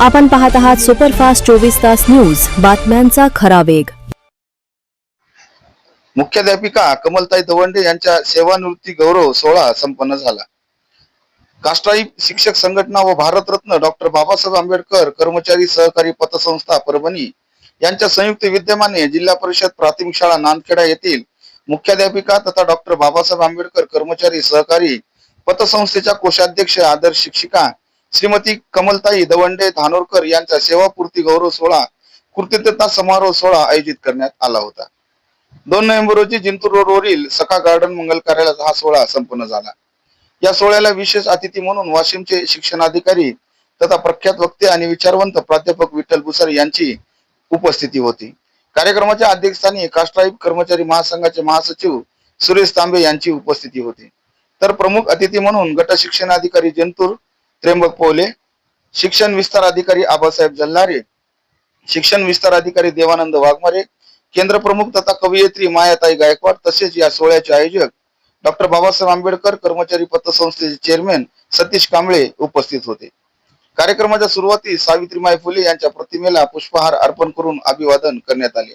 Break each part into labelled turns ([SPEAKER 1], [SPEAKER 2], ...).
[SPEAKER 1] आपण पाहत आहात सुपरफास्ट चोवीस तास न्यूज बातम्यांचा खरा वेग
[SPEAKER 2] मुख्याध्यापिका कमलताई दवंडे यांच्या सेवानिवृत्ती गौरव सोहळा संपन्न झाला काष्टाई शिक्षक संघटना व भारतरत्न डॉक्टर बाबासाहेब आंबेडकर कर्मचारी सहकारी पतसंस्था परभणी यांच्या संयुक्त विद्यमाने जिल्हा परिषद प्राथमिक शाळा नानखेडा येथील मुख्याध्यापिका तथा डॉक्टर बाबासाहेब आंबेडकर कर्मचारी सहकारी पतसंस्थेच्या कोषाध्यक्ष आदर्श शिक्षिका श्रीमती कमलताई दवंडे धानोरकर यांचा सेवापूर्ती गौरव सोहळा कृतज्ञता समारोह सोहळा आयोजित करण्यात आला होता दोन नोव्हेंबर रोजी जिंतूर रोडवरील सखा गार्डन मंगल कार्यालयात हा सोहळा संपन्न झाला या सोहळ्याला विशेष अतिथी म्हणून वाशिमचे शिक्षणाधिकारी तथा प्रख्यात वक्ते आणि विचारवंत प्राध्यापक विठ्ठल भुसर यांची उपस्थिती होती कार्यक्रमाच्या अध्यक्षस्थानी काष्टाईब कर्मचारी महासंघाचे महासचिव सुरेश तांबे यांची उपस्थिती होती तर प्रमुख अतिथी म्हणून गट शिक्षणाधिकारी जिंतूर त्र्यंबक पोले शिक्षण विस्तार अधिकारी आबासाहेब जल्लारे शिक्षण विस्तार अधिकारी देवानंद वाघमारे केंद्र प्रमुख तथा कवयित्री मायाताई गायकवाड तसेच या सोहळ्याचे आयोजक डॉक्टर बाबासाहेब आंबेडकर कर्मचारी पतसंस्थेचे चेअरमॅन सतीश कांबळे उपस्थित होते कार्यक्रमाच्या सुरुवातीस सावित्रीमाई फुले यांच्या प्रतिमेला पुष्पहार अर्पण करून अभिवादन करण्यात आले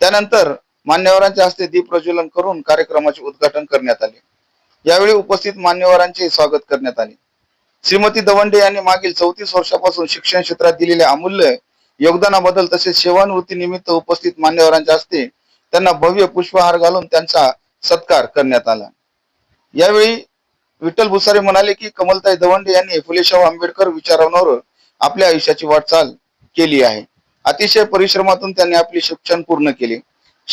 [SPEAKER 2] त्यानंतर मान्यवरांच्या हस्ते दीप प्रज्वलन करून कार्यक्रमाचे उद्घाटन करण्यात आले यावेळी उपस्थित मान्यवरांचे स्वागत करण्यात आले श्रीमती दवंडे यांनी मागील चौतीस वर्षापासून शिक्षण क्षेत्रात दिलेल्या अमूल्य योगदानाबद्दल तसेच सेवानिवृत्ती निमित्त उपस्थित मान्यवरांच्या हस्ते त्यांना भव्य पुष्पहार घालून त्यांचा सत्कार करण्यात आला यावेळी विठ्ठल भुसारे म्हणाले की कमलताई दवंडे यांनी फुलेशाह आंबेडकर विचारांवर आपल्या आयुष्याची वाटचाल केली आहे अतिशय परिश्रमातून त्यांनी आपले शिक्षण पूर्ण केले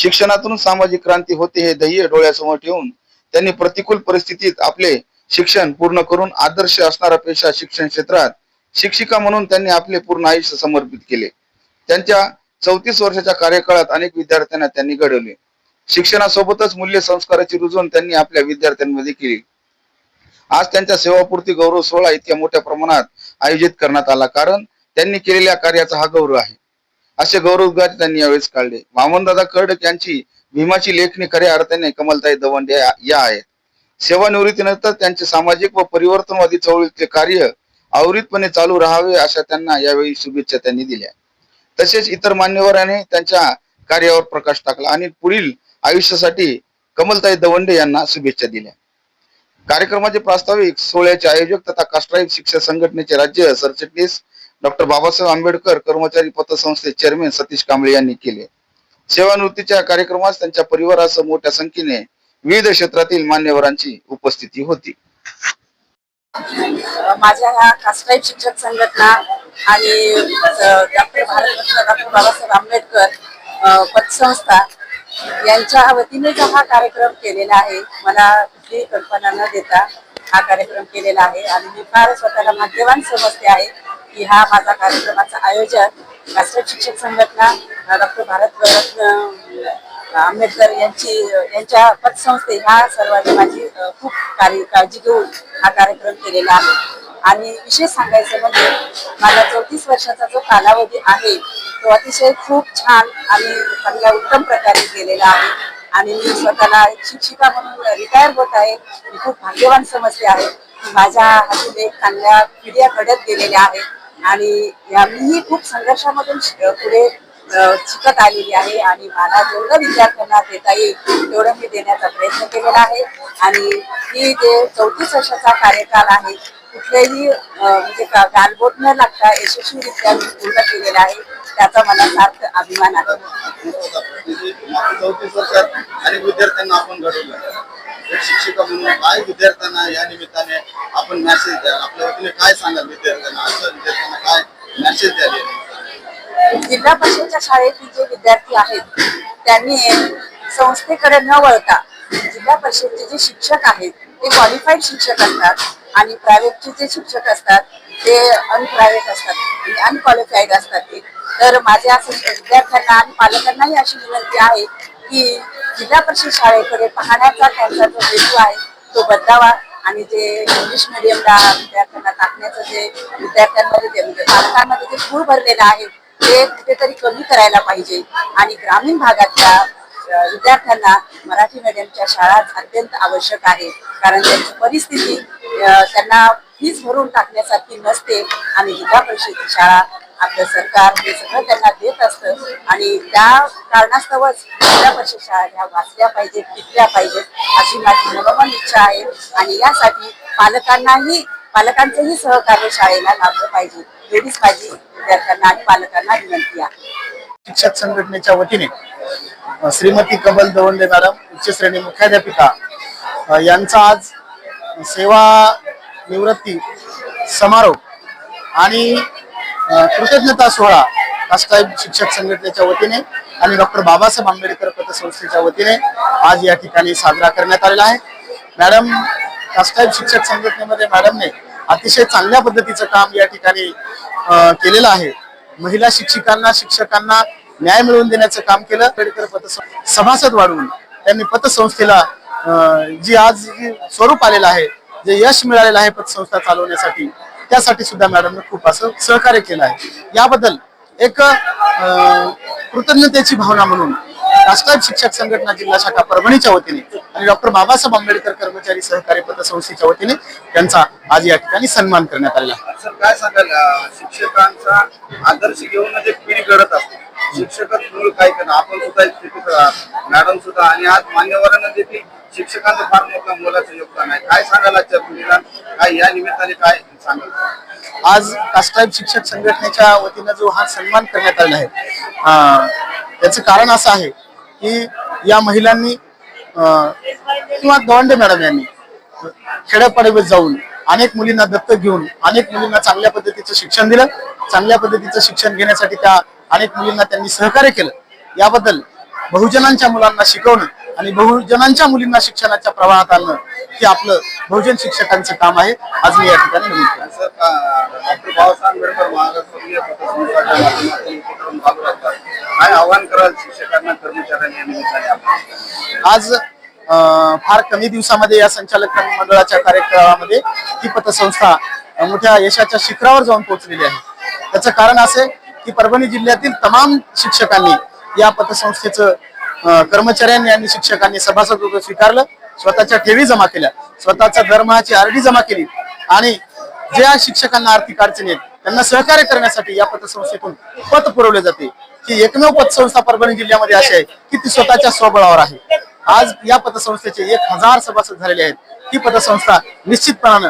[SPEAKER 2] शिक्षणातून सामाजिक क्रांती होते हे ध्येय डोळ्यासमोर ठेवून त्यांनी प्रतिकूल परिस्थितीत आपले शिक्षण पूर्ण करून आदर्श असणारा पेशा शिक्षण क्षेत्रात शिक्षिका म्हणून त्यांनी आपले पूर्ण आयुष्य समर्पित केले त्यांच्या चौतीस वर्षाच्या कार्यकाळात अनेक विद्यार्थ्यांना त्यांनी घडवले शिक्षणासोबतच मूल्य संस्काराची रुजवण त्यांनी आपल्या विद्यार्थ्यांमध्ये केली आज त्यांच्या सेवापूर्ती गौरव सोहळा इतक्या मोठ्या प्रमाणात आयोजित करण्यात आला कारण त्यांनी केलेल्या कार्याचा हा गौरव आहे असे उद्गार त्यांनी यावेळेस काढले वामनदादा कर्डक यांची भीमाची लेखणी खऱ्या अर्थाने कमलताई दवंडे या आहेत सेवानिवृत्तीनंतर त्यांचे सामाजिक व परिवर्तनवादी चळवळीतले कार्य आवृतपणे चालू राहावे अशा त्यांना यावेळी शुभेच्छा त्यांनी दिल्या तसेच इतर मान्यवरांनी त्यांच्या कार्यावर प्रकाश टाकला आणि पुढील आयुष्यासाठी कमलताई दवंडे यांना शुभेच्छा दिल्या कार्यक्रमाचे प्रास्ताविक सोहळ्याचे आयोजक तथा कास्ट्राईक शिक्षण संघटनेचे राज्य सरचिटणीस डॉक्टर बाबासाहेब आंबेडकर कर्मचारी पतसंस्थेचे चेअरमॅन सतीश कांबळे यांनी केले सेवानिवृत्तीच्या कार्यक्रमास त्यांच्या परिवारासह मोठ्या संख्येने विविध क्षेत्रातील मान्यवरांची उपस्थिती होती
[SPEAKER 1] माझ्या ह्या कास्टाईब शिक्षक संघटना आणि डॉक्टर भारतरत्न डॉक्टर बाबासाहेब आंबेडकर पतसंस्था यांच्या वतीने जो हा कार्यक्रम केलेला आहे मला कुठलीही कल्पना न देता हा कार्यक्रम केलेला आहे आणि मी फार स्वतःला माध्यमान समजते आहे की हा माझा कार्यक्रमाचा आयोजन राष्ट्रीय शिक्षक संघटना डॉक्टर भारतरत्न आंबेडकर यांची यांच्या पतसंस्थे ह्या सर्वांनी माझी खूप कार्य काळजी घेऊन हा कार्यक्रम केलेला आहे आणि विशेष सांगायचं म्हणजे माझा चौतीस वर्षाचा जो कालावधी आहे तो अतिशय खूप छान आणि चांगल्या उत्तम प्रकारे केलेला आहे आणि मी स्वतःला शिक्षिका म्हणून रिटायर होत आहे मी खूप भाग्यवान समस्या आहे माझ्या हातून एक चांगल्या पिढ्या घडत गेलेल्या आहेत आणि मीही खूप संघर्षामधून पुढे शिकत आलेली आहे आणि मला जेवढं विद्यार्थ्यांना देता येईल तेवढं मी देण्याचा प्रयत्न केलेला आहे आणि ही जे चौतीस वर्षाचा कार्यकाल आहे कुठलेही म्हणजे गालबोट न लागता यशस्वीरित्या मी पूर्ण केलेला आहे त्याचा मला सार्थ अभिमान आहे चौतीस वर्षात अनेक विद्यार्थ्यांना आपण घडवलं
[SPEAKER 3] शिक्षिका म्हणून काय विद्यार्थ्यांना या निमित्ताने आपण मॅसेज द्या आपल्या वतीने काय सांगाल विद्यार्थ्यांना असं विद्यार्थ्यांना काय मॅसेज द्यावे
[SPEAKER 1] जिल्हा परिषदच्या शाळेतील जे विद्यार्थी आहेत त्यांनी संस्थेकडे न वळता जिल्हा परिषदचे जे शिक्षक आहेत ते क्वालिफाईड शिक्षक असतात आणि प्रायव्हेटचे जे शिक्षक असतात ते अनप्रायव्हेट असतात अनक्वालिफाईड असतात ते तर माझ्या विद्यार्थ्यांना आणि पालकांनाही अशी विनंती आहे की जिल्हा परिषद शाळेकडे पाहण्याचा त्यांचा जो हेतू आहे तो बदलावा आणि जे इंग्लिश मिडियमला विद्यार्थ्यांना टाकण्याचं जे विद्यार्थ्यांमध्ये म्हणजे पालकांमध्ये जे खूळ भरलेलं आहे ते कुठेतरी कमी करायला पाहिजे आणि ग्रामीण भागातल्या विद्यार्थ्यांना मराठी मीडियमच्या शाळा अत्यंत आवश्यक आहे कारण त्यांची परिस्थिती त्यांना फीज भरून टाकण्यासारखी नसते आणि जिल्हा परिषद शाळा आपलं सरकार हे सगळं त्यांना देत असतं आणि त्या कारणास्तवच जिल्हा परिषद शाळा ह्या वाचल्या पाहिजेत टिकल्या पाहिजेत अशी माझी मनोमन इच्छा आहे आणि यासाठी पालकांनाही पालकांचंही सहकार्य शाळेला लाभलं पाहिजे एवढीच पाहिजे विद्यार्थ्यांना आणि पालकांना विनंती आहे
[SPEAKER 3] शिक्षक संघटनेच्या वतीने श्रीमती कमल दवंडे मॅडम उच्च श्रेणी मुख्याध्यापिका यांचा आज सेवा निवृत्ती समारोप आणि कृतज्ञता सोहळा कास्टाईब शिक्षक संघटनेच्या वतीने आणि डॉक्टर बाबासाहेब आंबेडकर पतसंस्थेच्या वतीने आज या ठिकाणी साजरा करण्यात आलेला आहे मॅडम कास्टाईब शिक्षक संघटनेमध्ये मॅडमने अतिशय चांगल्या पद्धतीचं काम या ठिकाणी केलेलं आहे महिला शिक्षिकांना शिक्षकांना न्याय मिळवून देण्याचं काम केलं पेडकर सभासद वाढवून त्यांनी पतसंस्थेला जी आज स्वरूप आलेलं आहे जे यश मिळालेलं आहे पतसंस्था चालवण्यासाठी त्यासाठी सुद्धा मॅडमने खूप असं सहकार्य केलं आहे याबद्दल एक कृतज्ञतेची भावना म्हणून राष्ट्रीय शिक्षक संघटना जिल्हा शाखा परभणीच्या वतीने आणि डॉक्टर बाबासाहेब आंबेडकर कर्मचारी सहकारी पतसंस्थेच्या वतीने त्यांचा आज या ठिकाणी सन्मान करण्यात आला सर काय सांगाल शिक्षकांचा आदर्श घेऊन म्हणजे पिढी घडत असते शिक्षक मूळ काय करणं आपण सुद्धा एक मॅडम सुद्धा आणि आज मान्यवरांना देखील शिक्षकांचं फार मोठं मोलाचं योगदान आहे काय सांगाल आजच्या पिढीला काय या निमित्ताने काय सांगाल आज कास्टाईब शिक्षक संघटनेच्या वतीनं जो हा सन्मान करण्यात आला आहे त्याचं कारण असं आहे की या महिलांनी
[SPEAKER 1] किंवा गवंडे मॅडम
[SPEAKER 3] यांनी खेड्यापाड्यावर जाऊन अनेक मुलींना दत्तक घेऊन अनेक मुलींना चांगल्या पद्धतीचं शिक्षण दिलं चांगल्या पद्धतीचं शिक्षण घेण्यासाठी त्या अनेक मुलींना त्यांनी सहकार्य केलं याबद्दल बहुजनांच्या मुलांना शिकवणं आणि बहुजनांच्या मुलींना शिक्षणाच्या प्रवाहात आणणं हे आपलं बहुजन शिक्षकांचं काम आहे आज मी या ठिकाणी नमूद आज फार कमी दिवसामध्ये या संचालक मंडळाच्या कार्यक्रमामध्ये ही पतसंस्था मोठ्या यशाच्या शिखरावर जाऊन पोहोचलेली आहे त्याचं कारण असे की परभणी जिल्ह्यातील तमाम शिक्षकांनी या पतसंस्थेचं कर्मचाऱ्यांनी आणि शिक्षकांनी सभासद स्वीकारलं स्वतःच्या ठेवी जमा केल्या स्वतःच्या दरमहाची आरडी जमा केली आणि ज्या शिक्षकांना आर्थिक अडचणी आहेत त्यांना सहकार्य करण्यासाठी या पतसंस्थेतून पत पुरवले जाते ही एकमेव पतसंस्था परभणी जिल्ह्यामध्ये अशी आहे की ती स्वतःच्या स्वबळावर आहे आज या पतसंस्थेचे एक हजार सभासद झालेले आहेत ही पतसंस्था निश्चितपणानं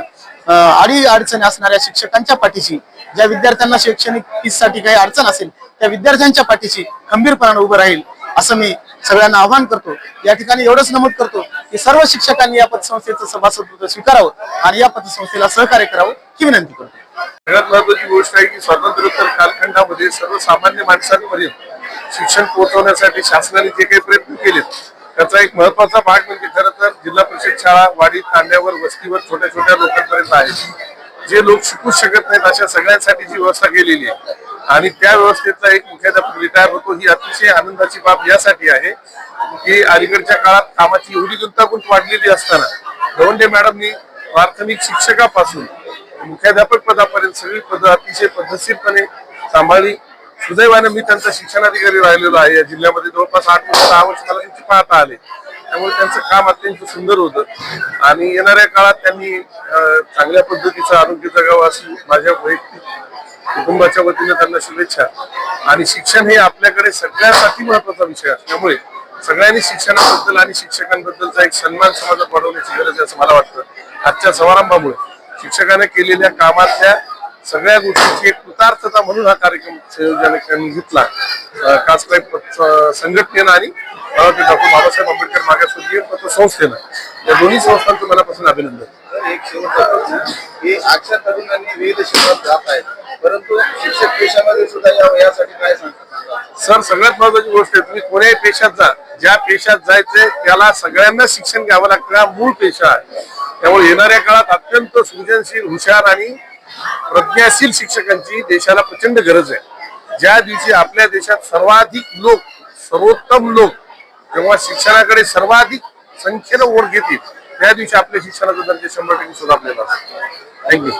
[SPEAKER 3] अडी अडचणी असणाऱ्या शिक्षकांच्या पाठीशी ज्या विद्यार्थ्यांना शैक्षणिक फीसाठी काही अडचण असेल त्या विद्यार्थ्यांच्या पाठीशी खंबीरपणानं उभं राहील असं मी सगळ्यांना आव्हान करतो या ठिकाणी एवढंच नमूद करतो की सर्व शिक्षकांनी या पतसंस्थेचं सभासदत्व स्वीकारावं आणि या पतसंस्थेला सहकार्य करावं ही विनंती करतो
[SPEAKER 4] सगळ्यात महत्वाची गोष्ट आहे की स्वातंत्र्योत्तर कालखंडामध्ये सर्वसामान्य माणसांपर्यंत शिक्षण पोहोचवण्यासाठी शासनाने जे काही प्रयत्न केलेत त्याचा एक महत्वाचा भाग म्हणजे खरं तर जिल्हा परिषद शाळा वाडी तांड्यावर वस्तीवर छोट्या छोट्या लोकांपर्यंत आहे जे लोक शिकू शकत नाहीत अशा सगळ्यांसाठी जी व्यवस्था केलेली आहे आणि त्या व्यवस्थेचा एक मुख्याध्यापक रिटायर होतो ही अतिशय आनंदाची बाब यासाठी आहे की अलीकडच्या काळात कामाची एवढी गुंतागुंत वाढलेली असताना गवंडे मॅडमनी प्राथमिक शिक्षकापासून मुख्याध्यापक पदापर्यंत सगळी पद अतिशय पद्धतशीरपणे सांभाळली सुदैवाने मी त्यांचा शिक्षणाधिकारी राहिलेलो आहे या जिल्ह्यामध्ये जवळपास आठ वर्ष दहा वर्ष मला त्यांची पाहता आले त्यामुळे त्यांचं काम अत्यंत सुंदर होतं आणि येणाऱ्या काळात त्यांनी चांगल्या पद्धतीचं आरोग्य जगावं अशी माझ्या वैयक्तिक कुटुंबाच्या वतीने त्यांना शुभेच्छा आणि शिक्षण हे आपल्याकडे सगळ्यासाठी महत्वाचा विषय असल्यामुळे सगळ्यांनी शिक्षणाबद्दल आणि शिक्षकांबद्दलचा एक सन्मान समाजात वाढवण्याची गरज आहे असं मला वाटतं आजच्या समारंभामुळे शिक्षकाने केलेल्या कामातल्या सगळ्या गोष्टीची एक कृतार्थता म्हणून हा कार्यक्रम संयोजकांनी घेतला खाससाहेब संघटनेनं आणि डॉक्टर बाबासाहेब आंबेडकर मागासवर्गीय पत्र संस्थेनं या दोन्ही संस्थांचं मनापासून अभिनंदन एक शेवटचा आजच्या तरुणांनी विविध क्षेत्रात जात आहेत परंतु शिक्षक पेशामध्ये सुद्धा यावं यासाठी काय सांगतात सर सगळ्यात महत्वाची गोष्ट आहे तुम्ही कोणत्याही पेशात जा ज्या पेशात जायचंय त्याला सगळ्यांना शिक्षण घ्यावं लागतं हा मूळ पेशा आहे त्यामुळे येणाऱ्या काळात अत्यंत सृजनशील हुशार आणि प्रज्ञाशील शिक्षकांची देशाला प्रचंड गरज आहे ज्या दिवशी आपल्या देशात सर्वाधिक लोक सर्वोत्तम लोक जेव्हा शिक्षणाकडे सर्वाधिक संख्येनं ओढ घेतील त्या दिवशी आपल्या शिक्षणाचा दर्जा शंभर टक्के सुधारलेला असतो
[SPEAKER 3] थँक्यू